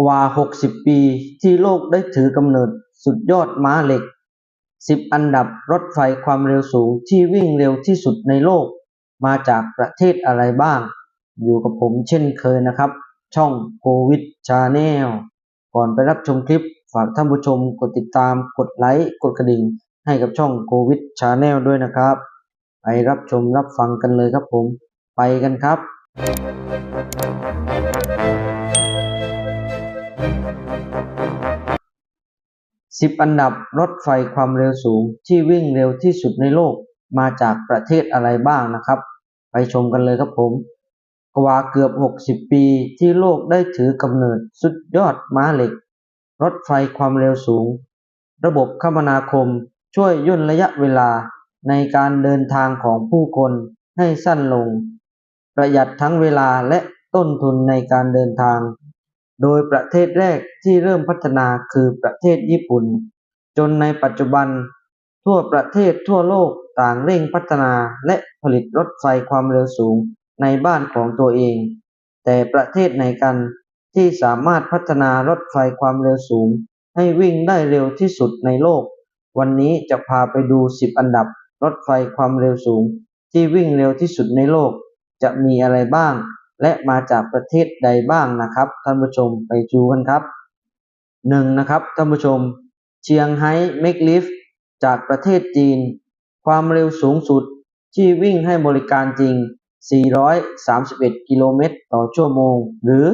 กว่า 60 ปี ที่โลกได้ถือกำเนิดสุดยอดม้าเหล็ก 10 อันดับรถไฟความเร็วสูงที่วิ่งเร็วที่สุดในโลก มาจากประเทศอะไรบ้าง อยู่กับผมเช่นเคยนะครับ ช่องโควิดชาแนลก่อนไปรับชมคลิป ฝากท่านผู้ชมกดติดตามกดไลค์กดกระดิ่ง ให้กับช่องโควิดชาแนลด้วยนะครับ ไปรับชมรับฟังกันเลยครับผม ไปกันครับ สิบอันดับรถไฟความเร็วสูงที่วิ่งเร็วที่สุดในโลกมาจากประเทศอะไรบ้างนะครับ ไปชมกันเลยครับผม กว่าเกือบ 60 ปีที่โลกได้ถือกำเนิดสุดยอดม้าเหล็ก รถไฟความเร็วสูง ระบบคมนาคมช่วยย่นระยะเวลาในการเดินทางของผู้คนให้สั้นลง ประหยัดทั้งเวลาและต้นทุนในการเดินทาง โดยประเทศแรกที่เริ่มพัฒนาคือประเทศญี่ปุ่น จนในปัจจุบัน ทั่วประเทศทั่วโลกต่างเร่งพัฒนาและผลิตรถไฟความเร็วสูงในบ้านของตัวเอง แต่ประเทศไหนกันที่สามารถพัฒนารถไฟความเร็วสูง ให้วิ่งได้เร็วที่สุดในโลก วันนี้จะพาไปดู 10 อันดับรถไฟความเร็วสูง ที่วิ่งเร็วที่สุดในโลก จะมีอะไรบ้าง และมาจากประเทศใดบ้างนะครับท่านผู้ชมไปดูกันครับหนึ่งนะครับท่านผู้ชมเชียงไฮ้เมกลิฟจากประเทศจีน ความเร็วสูงสุดที่วิ่งให้บริการจริง 431 กิโลเมตรต่อชั่วโมง หรือ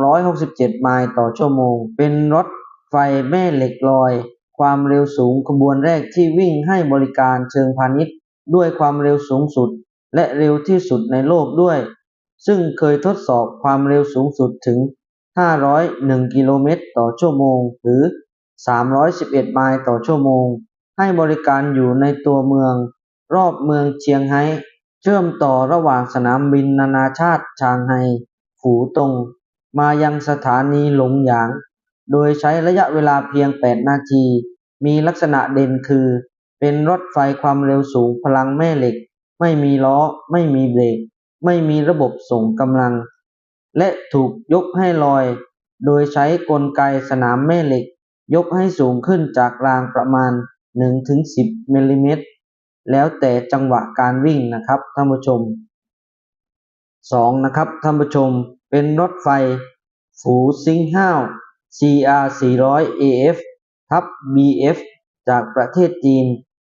267 ไมล์ต่อชั่วโมง เป็นรถไฟแม่เหล็กลอย ความเร็วสูงขบวนแรกที่วิ่งให้บริการเชิงพาณิชย์ ด้วยความเร็วสูงสุด และเร็วที่สุดในโลกด้วย ซึ่งเคยทดสอบความเร็วสูงสุดถึง 501 กิโลเมตรต่อชั่วโมง หรือ 311 ไมล์ต่อชั่วโมง ให้บริการอยู่ในตัวเมือง รอบเมืองเชียงไฮ้เชื่อมต่อระหว่างสนามบินนานาชาติชางไฮฝูตง มายังสถานีหลงหยาง โดยใช้ระยะเวลาเพียง 8 นาที มีลักษณะเด่นคือ เป็นรถไฟความเร็วสูงพลังแม่เหล็ก ไม่มีล้อ ไม่มีเบรก ไม่มีระบบส่งกำลัง และถูกยกให้ลอย โดยใช้กลไกสนามแม่เหล็ก ยกให้สูงขึ้นจากรางประมาณ 1-10มิลลิเมตร แล้วแต่จังหวะการวิ่งนะครับท่านผู้ชม 2. นะครับท่านผู้ชมเป็นรถไฟฝูซิงห้าว CR 400 AF ทับ BF จากประเทศจีน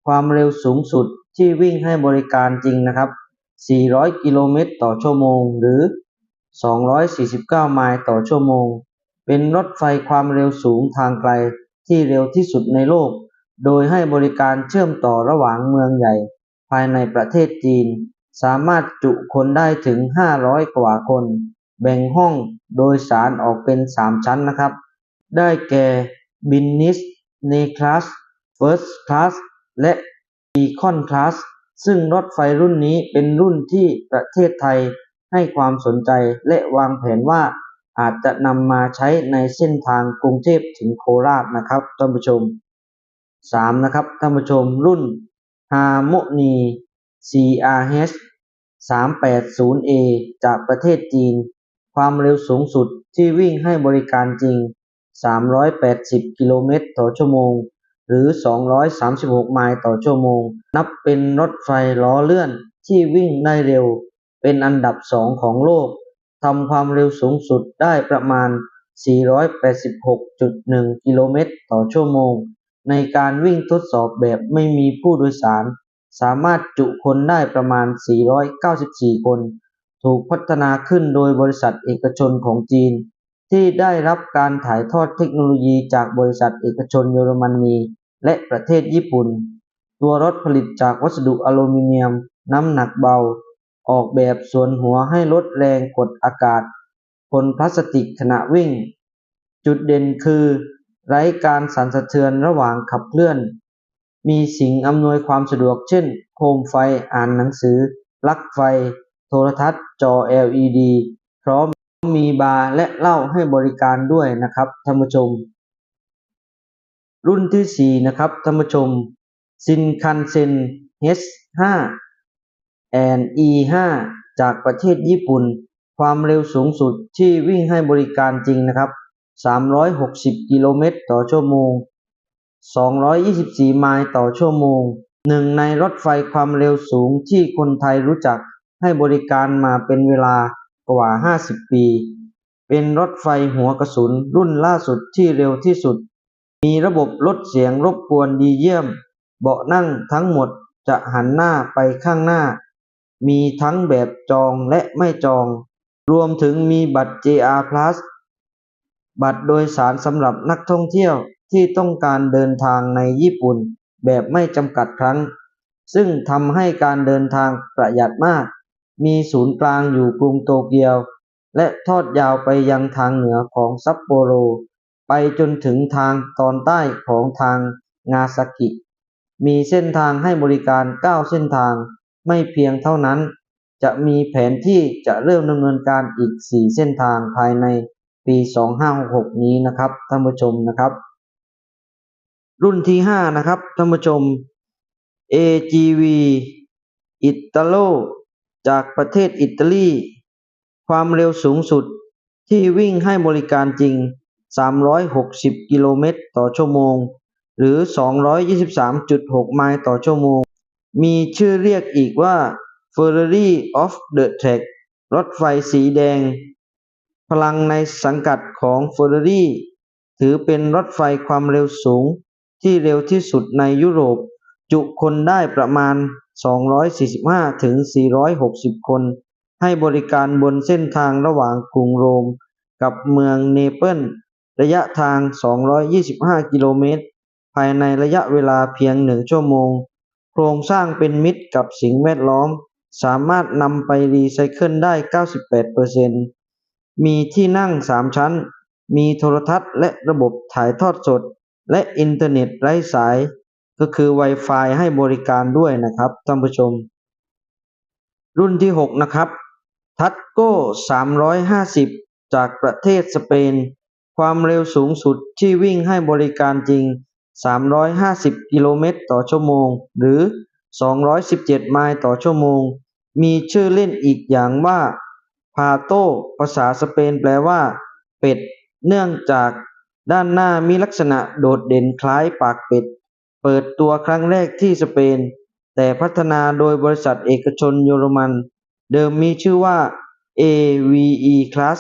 ความเร็วสูงสุด ที่วิ่งให้บริการจริงนะครับ 400 กิโลเมตรต่อชั่วโมง หรือ 249 ไมล์ต่อชั่วโมง เป็นรถไฟความเร็วสูงทางไกลที่เร็วที่สุดในโลก โดยให้บริการเชื่อมต่อระหว่างเมืองใหญ่ ภายในประเทศจีน สามารถจุคนได้ถึง 500 กว่าคน แบ่งห้องโดยสารออกเป็น 3 ชั้นนะครับ ได้แก่ Business n e Class First Class และ Econ Class ซึ่งรถไฟรุ่นนี้เป็นรุ่นที่ประเทศไทยให้ความสนใจและวางแผนว่าอาจจะนำมาใช้ในเส้นทางกรุงเทพถึงโคราชนะครับท่านผู้ชม 3. นะครับท่านผู้ชมรุ่น Harmony CRH 380A จากประเทศจีน ความเร็วสูงสุดที่วิ่งให้บริการจริง 380 กิโลเมตรต่อชั่วโมง หรือ 236 ไมล์ต่อชั่วโมง นับเป็นรถไฟล้อเลื่อนที่วิ่งได้เร็ว เป็นอันดับสองของโลกทำความเร็วสูงสุดได้ประมาณ 486.1 กิโลเมตรต่อชั่วโมง ในการวิ่งทดสอบแบบไม่มีผู้โดยสาร สามารถจุคนได้ประมาณ 494 คน ถูกพัฒนาขึ้นโดยบริษัทเอกชนของจีน ที่ได้รับการถ่ายทอดเทคโนโลยีจากบริษัทเอกชนเยอรมนี และประเทศญี่ปุ่น ตัวรถผลิตจากวัสดุอลูมิเนียม น้ำหนักเบา ออกแบบส่วนหัวให้ลดแรงกดอากาศพ่นพลาสติกขณะวิ่ง จุดเด่นคือ ไร้การสั่นสะเทือนระหว่างขับเคลื่อน มีสิ่งอำนวยความสะดวกเช่น โคมไฟอ่านหนังสือ ลักไฟ โทรทัศน์ จอ LED พร้อมมีบาร์และเหล้าให้บริการด้วยนะครับท่านผู้ชม รุ่นที่ 4 นะครับท่านผู้ชมซินคันเซ็น H5 and E5 จากประเทศญี่ปุ่น ความเร็วสูงสุดที่วิ่งให้บริการจริงนะครับ 360 กิโลเมตรต่อชั่วโมง 224 ไมล์ต่อชั่วโมง หนึ่งในรถไฟความเร็วสูงที่คนไทยรู้จักให้บริการมาเป็นเวลากว่า 50 ปี เป็นรถไฟหัวกระสุนรุ่นล่าสุดที่เร็วที่สุด มีระบบลดเสียงรบกวนดีเยี่ยม เบาะนั่งทั้งหมดจะหันหน้าไปข้างหน้า มีทั้งแบบจองและไม่จอง รวมถึงมีบัตร JR Plus บัตรโดยสารสำหรับนักท่องเที่ยวที่ต้องการเดินทางในญี่ปุ่นแบบไม่จำกัดครั้ง ซึ่งทำให้การเดินทางประหยัดมาก มีศูนย์กลางอยู่กรุงโตเกียว และทอดยาวไปยังทางเหนือของซัปโปโร ไปจนถึงทางตอนใต้ของทางงาซากิ มีเส้นทางให้บริการ 9 เส้นทางไม่เพียงเท่านั้น จะมีแผนที่จะเริ่มดำเนินการอีก 4 เส้นทางภายในปี 2566 นี้นะครับท่านผู้ชมนะครับ รุ่นที่ 5 นะครับท่านผู้ชม AGV Italo จากประเทศอิตาลี ความเร็วสูงสุดที่วิ่งให้บริการจริง 360 กิโลเมตรต่อชั่วโมง หรือ 223.6 ไมล์ต่อชั่วโมง มีชื่อเรียกอีกว่า Ferrari of the Track รถไฟสีแดง พลังในสังกัดของ Ferrari ถือเป็นรถไฟความเร็วสูงที่เร็วที่สุดในยุโรป จุคนได้ประมาณ 245 ถึง 460 คน ให้บริการบนเส้นทางระหว่างกรุงโรมกับเมืองเนเปิล ระยะทาง 225 กิโลเมตร ภายในระยะเวลาเพียงหนึ่งชั่วโมง โครงสร้างเป็นมิตรกับสิ่งแวดล้อม สามารถนำไปรีไซเคิลได้ 98%มีที่นั่ง 3 ชั้น มีโทรทัศน์และระบบถ่ายทอดสด และอินเทอร์เน็ตไร้สาย ก็คือ Wi-Fi ให้บริการด้วยนะครับท่านผู้ชม รุ่นที่ 6 นะครับ ทัตโก้ 350 จากประเทศสเปน ความเร็วสูงสุดที่วิ่งให้บริการจริง 350 กิโลเมตรต่อชั่วโมง หรือ 217 ไมล์ต่อชั่วโมง มีชื่อเล่นอีกอย่างว่าพาโต ภาษาสเปนแปลว่า เป็ด เนื่องจากด้านหน้ามีลักษณะโดดเด่นคล้ายปากเป็ด เปิดตัวครั้งแรกที่สเปน แต่พัฒนาโดยบริษัทเอกชนเยอรมัน เดิมมีชื่อว่า AVE Class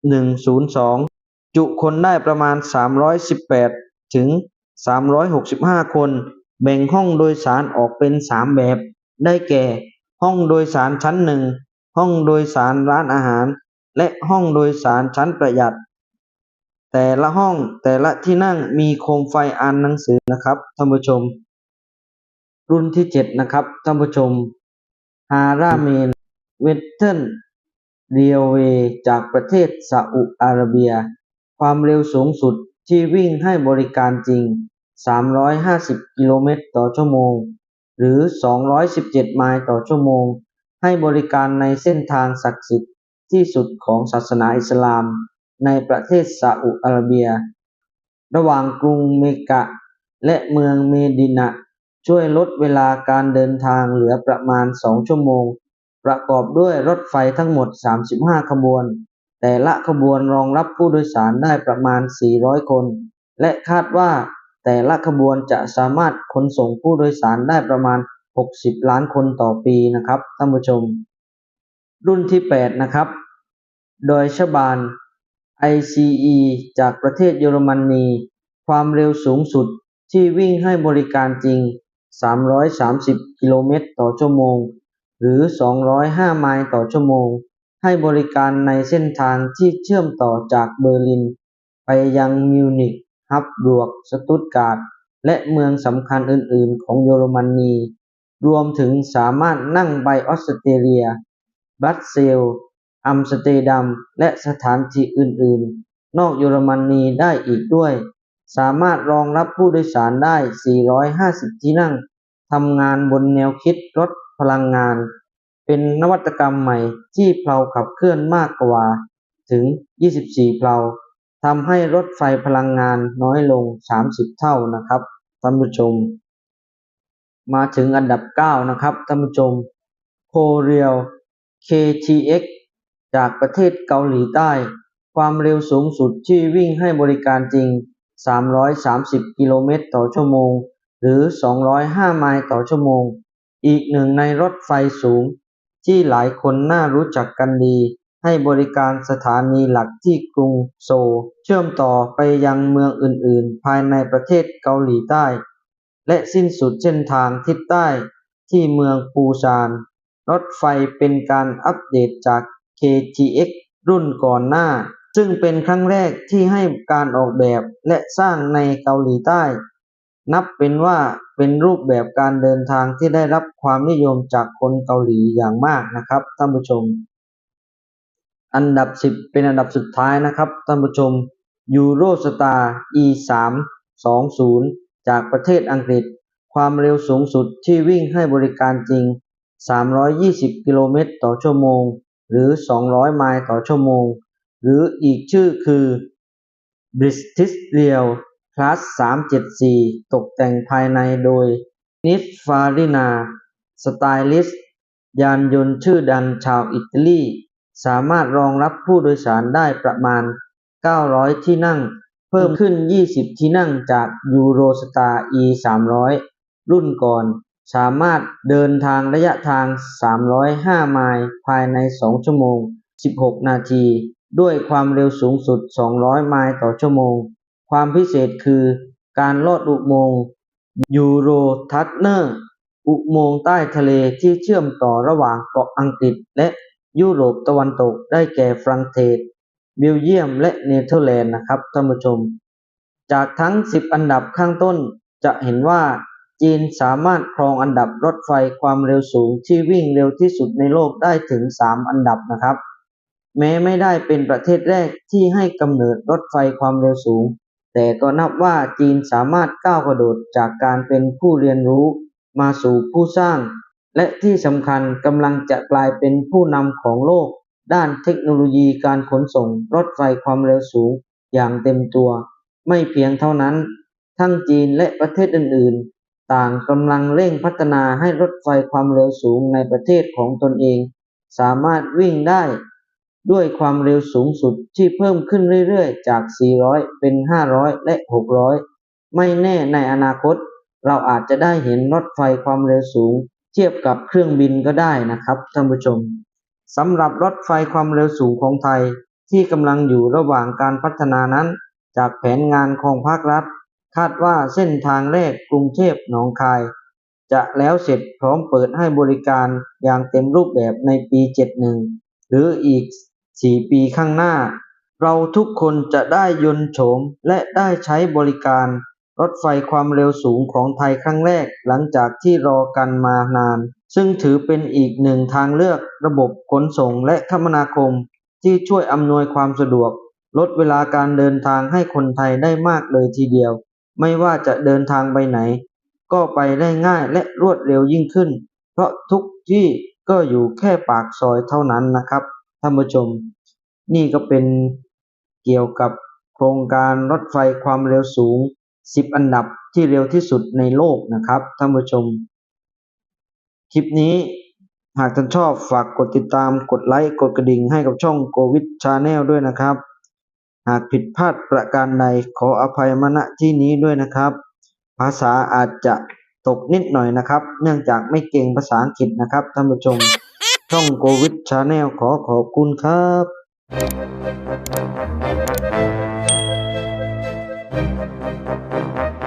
102 จุคนได้ประมาณ 318 ถึง 365 คน แบ่งห้องโดยสารออกเป็น 3 แบบ ได้แก่ ห้องโดยสารชั้นหนึ่ง ห้องโดยสารร้านอาหาร และห้องโดยสารชั้นประหยัด แต่ละห้องแต่ละที่นั่งมีโคมไฟอ่านหนังสือนะครับท่านผู้ชม รุ่นที่ 7 นะครับท่านผู้ชมฮาราเมนเวสเทิร์นเรียวเวจากประเทศซาอุอาระเบีย ความเร็วสูงสุดที่วิ่งให้บริการจริง 350 กิโลเมตรต่อชั่วโมง หรือ 217 ไมล์ต่อชั่วโมง ให้บริการในเส้นทางศักดิ์สิทธิ์ที่สุดของศาสนาอิสลาม ในประเทศซาอุอาระเบีย ระหว่างกรุงเมกะ และเมืองเมดินะช่วยลดเวลาการเดินทางเหลือประมาณ 2 ชั่วโมง ประกอบด้วยรถไฟทั้งหมด 35 ขบวน แต่ละขบวนรองรับผู้โดยสารได้ประมาณ 400 คน และคาดว่าแต่ละขบวนจะสามารถขนส่งผู้โดยสารได้ประมาณ 60 ล้านคนต่อปีนะครับท่านผู้ชม รุ่นที่ 8 นะครับ โดยชบาน ICE จากประเทศเยอรมนี ความเร็วสูงสุดที่วิ่งให้บริการจริง 330 กิโลเมตรต่อชั่วโมง หรือ 205 ไมล์ต่อชั่วโมง ให้บริการในเส้นทางที่เชื่อมต่อจากเบอร์ลิน ไปยังมิวนิกฮับบูร์กสตุตการ์ด และเมืองสำคัญอื่น ๆ ของเยอรมนี รวมถึงสามารถนั่งไปออสเตรเลียบรัสเซลอัมสเตอร์ดัม และสถานที่อื่น ๆ นอกเยอรมนีได้อีกด้วย สามารถรองรับผู้โดยสารได้ 450 ที่นั่ง ทำงานบนแนวคิดรถพลังงาน เป็นนวัตกรรมใหม่ที่เพลาขับเคลื่อนมากกว่าถึง 24 เพลาทำให้รถไฟพลังงานน้อยลง 30 เท่านะครับท่านผู้ชม มาถึงอันดับ 9 นะครับท่านผู้ชมโคเรียล KTX จากประเทศเกาหลีใต้ ความเร็วสูงสุดที่วิ่งให้บริการจริง 330 กิโลเมตรต่อชั่วโมง หรือ 205 ไมล์ต่อชั่วโมง อีกหนึ่งในรถไฟสูง ที่หลายคนน่ารู้จักกันดี ให้บริการสถานีหลักที่กรุงโซล เชื่อมต่อไปยังเมืองอื่น ๆ ภายในประเทศเกาหลีใต้ และสิ้นสุดเส้นทางทิศใต้ที่เมืองปูซาน รถไฟเป็นการอัปเดตจาก KTX รุ่นก่อนหน้า ซึ่งเป็นครั้งแรกที่ให้การออกแบบและสร้างในเกาหลีใต้ นับเป็นว่า เป็นรูปแบบการเดินทางที่ได้รับความนิยมจากคนเกาหลีอย่างมากนะครับท่านผู้ชม อันดับ 10 เป็นอันดับสุดท้ายนะครับท่านผู้ชม Eurostar E 3 2 0จากประเทศอังกฤษ ความเร็วสูงสุดที่วิ่งให้บริการจริง 320 กิโลเมตรต่อชั่วโมง หรือ 200 ไมล์ต่อชั่วโมง หรืออีกชื่อคือ British Rail Plus 374ตกแต่งภายในโดย นิสฟารินา สไตลิสต์ ยานยนต์ชื่อดังชาวอิตาลี สามารถรองรับผู้โดยสารได้ประมาณ 900 ที่นั่ง เพิ่มขึ้น 20 ที่นั่งจาก Eurostar E 300รุ่นก่อน สามารถเดินทางระยะทาง 305 ไมล์ภายใน 2 ชั่วโมง 16 นาที ด้วยความเร็วสูงสุด 200 ไมล์ต่อชั่วโมง ความพิเศษคือการลอดอุโมงค์ยูโรทัตเนอร์อุโมงค์ใต้ทะเลที่เชื่อมต่อระหว่างเกาะอังกฤษ และยุโรปตะวันตกได้แก่ฝรั่งเศสเบลเยียมและเนเธอร์แลนด์นะครับท่านผู้ชม จากทั้ง 10 อันดับข้างต้นจะเห็นว่าจีนสามารถครองอันดับรถไฟความเร็วสูงที่วิ่งเร็วที่สุดในโลกได้ถึง 3 อันดับนะครับ แม้ไม่ได้เป็นประเทศแรกที่ให้กำเนิดรถไฟความเร็วสูง แต่ก็นับว่าจีนสามารถก้าวกระโดดจากการเป็นผู้เรียนรู้มาสู่ผู้สร้าง และที่สำคัญกำลังจะกลายเป็นผู้นำของโลก ด้านเทคโนโลยีการขนส่งรถไฟความเร็วสูงอย่างเต็มตัว ไม่เพียงเท่านั้น ทั้งจีนและประเทศอื่น ๆ ต่างกำลังเร่งพัฒนาให้รถไฟความเร็วสูงในประเทศของตนเอง สามารถวิ่งได้ ด้วยความเร็วสูงสุดที่เพิ่มขึ้นเรื่อยๆ จาก 400 เป็น 500 และ 600 ไม่แน่ในอนาคต เราอาจจะได้เห็นรถไฟความเร็วสูง เทียบกับเครื่องบินก็ได้นะครับท่านผู้ชมสำหรับรถไฟความเร็วสูงของไทย ที่กำลังอยู่ระหว่างการพัฒนานั้น จากแผนงานของภาครัฐ คาดว่าเส้นทางแรกกรุงเทพหนองคาย จะแล้วเสร็จพร้อมเปิดให้บริการอย่างเต็มรูปแบบในปี 71 หรืออีก 4ปีข้างหน้า เราทุกคนจะได้ยนโฉมและได้ใช้บริการ รถไฟความเร็วสูงของไทยครั้งแรกหลังจากที่รอกันมานาน ซึ่งถือเป็นอีกหนึ่งทางเลือกระบบขนส่งและคมนาคม ที่ช่วยอำนวยความสะดวก ลดเวลาการเดินทางให้คนไทยได้มากเลยทีเดียว ไม่ว่าจะเดินทางไปไหน ก็ไปได้ง่ายและรวดเร็วยิ่งขึ้น เพราะทุกที่ก็อยู่แค่ปากซอยเท่านั้นนะครับ ท่านผู้ชม นี่ก็เป็นเกี่ยวกับโครงการรถไฟความเร็วสูง 10 อันดับที่เร็วที่สุดในโลกนะครับท่านผู้ชม คลิปนี้หากท่านชอบฝากกดติดตามกดไลค์กดกระดิ่งให้กับช่องโ o วิดชาแนลด้วยนะครับ หากผิดพลาดประการใดขออภัยมาณที่นี้ด้วยนะครับ ภาษาอาจจะตกนิดหน่อยนะครับ เนื่องจากไม่เก่งภาษาอังกฤษนะครับท่านผู้ชม ช่องโควิดชาแนลขอขอบคุณครับ